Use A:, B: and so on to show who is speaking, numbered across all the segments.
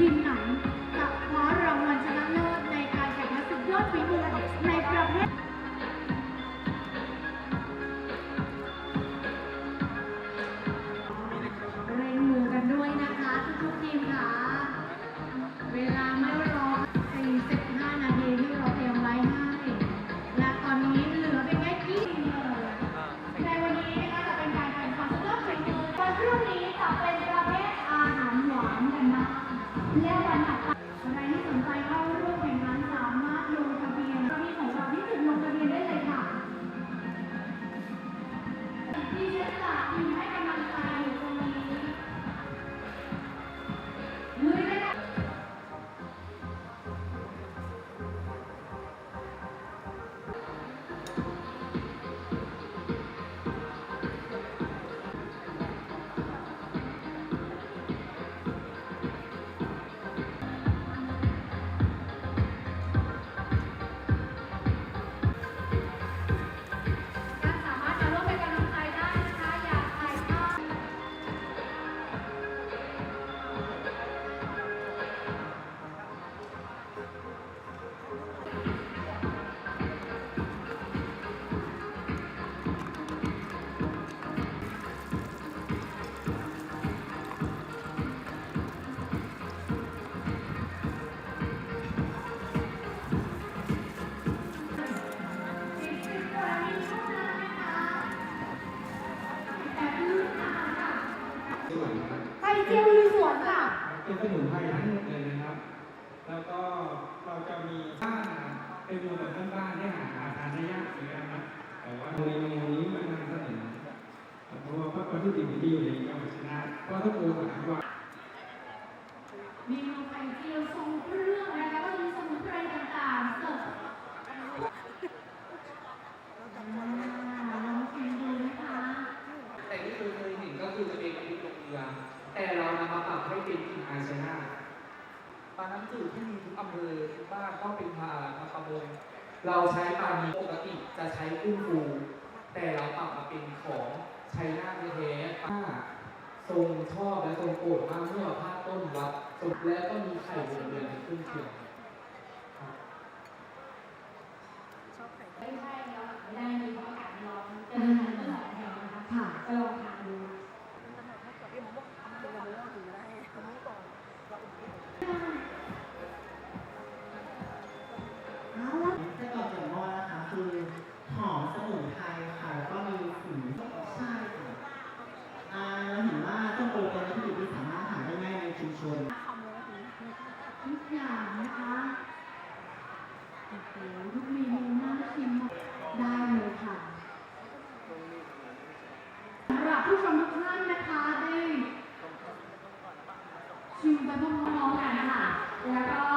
A: ทีมไหน ที่ฉันจะ ที่ยวลุยสวนค่ะ เป็นสมุนไพรทั้งหมดเลยนะ
B: ครับ แล้วก็เราจะมีบ้านเป็นมืองแบบบ้านๆได้หาหาทานได้ยากเลยนะครับแต่ว่าในเมนูนี้มันนำเสนอเพราะว่าวัตถุดิบที่อยู่ในจังหวัดชนะเพราะถ้าปูหาว่า
A: เมนูไข่เจียวทรงเครื่องนะคะก็มีสมุนไพรต่างๆเสิร์ฟอ่าลองชิมดูนะคะ
C: แต่ที่เคยเคยเห็นก็คือจะเป็นน้ำพริกลงเรือ แต่เรา นำมาปรับให้เป็นกลิ่นอายชนะปลาน้ำจืดที่มีทุกอำเภอทุกบ้านต้องเป็นปลาปลาประมงเราใช้ปลามีปกติจะใช้กุ้งฟูแต่เราปรับมาเป็นของใช้หน้าแท้ๆปลาทรงชอบและทรงโกรธมากเมื่อภาคต้นวัดจบแล้วก็มีไข่วงเดือนในขึ้นเคียงครับ
A: ไม่ใช่เราไม่ได้มีเพราะอากาศร้อนจะมีน้ำตลอดแถวนะคะค่ะก็ลองทานดู เอาละ
D: ไส้กรอกแจ่วหม้อนะคะคือหอมสมุนไพรค่ะแล้วก็มีสีใช่ค่ะอ่าเราเห็นว่าต้นโอเป็นวัตถุดิบที่สามารถหาได้ง่ายในชุมชน
A: ทุกอย่างนะคะโอ้โหทุกเมนูน่าชิมหมดได้เลยค่ะสำหรับ ผู้ชมทุกท่านนะคะได้ชิมไปพร้อมๆกันค่ะแล้วก็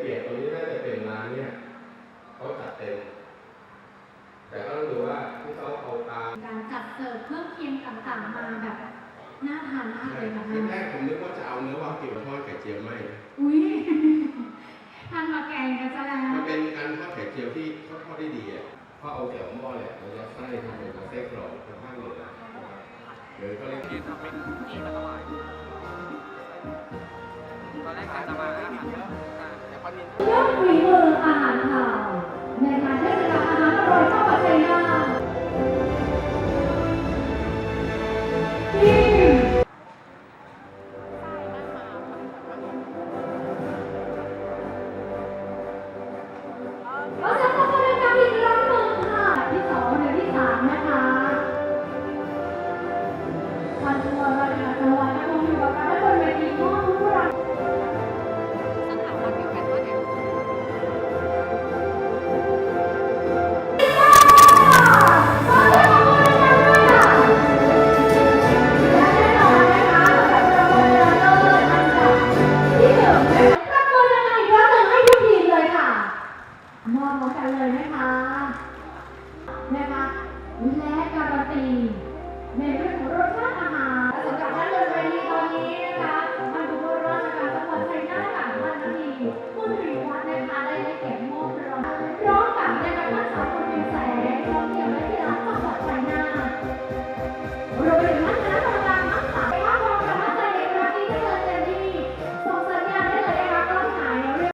A: เปรีย
E: บตรงนี้
A: น่า
E: จะเป็นร้านเนี่ยเขาจัดเต็ม แต่ก็ต้องดูว่าที่เขาเอาตาม
A: การจัดเสิร์ฟเครื่องเคียงต่างๆมาแบบน่าทานมากเลยนะคะ
E: ทีแรกผมนึกว่าจะเอาเนื้อวากิวมาทอดไข่เจียวไม่
A: อุ้ยทานมาแกงกันซะแล้ว
E: มันเป็นการทอดไข่เจียวที่เขาทอดได้ดีอะเพราะเอาแถวหม้อเนี่ยมันจะไส้ทำเป็นไส้กรอกทางภาคเหนือนะครับหรือเขาเรียก
C: ที่ทำเป็นคุกกี้มาถวายตอนแรกกะจะมาอาหาร เยอะแต่พอดี
A: ยอดฝีมืออาหารไทยในการเทศกาลอาหารอร่อยจังหวัดชัยนาททีมเราจะทำกิจกรรมอีกครั้งหนึ่งค่ะที่สองหรือที่สามนะคะวันตัวราจะคุณอยู่กับเราได้บนเวทีข้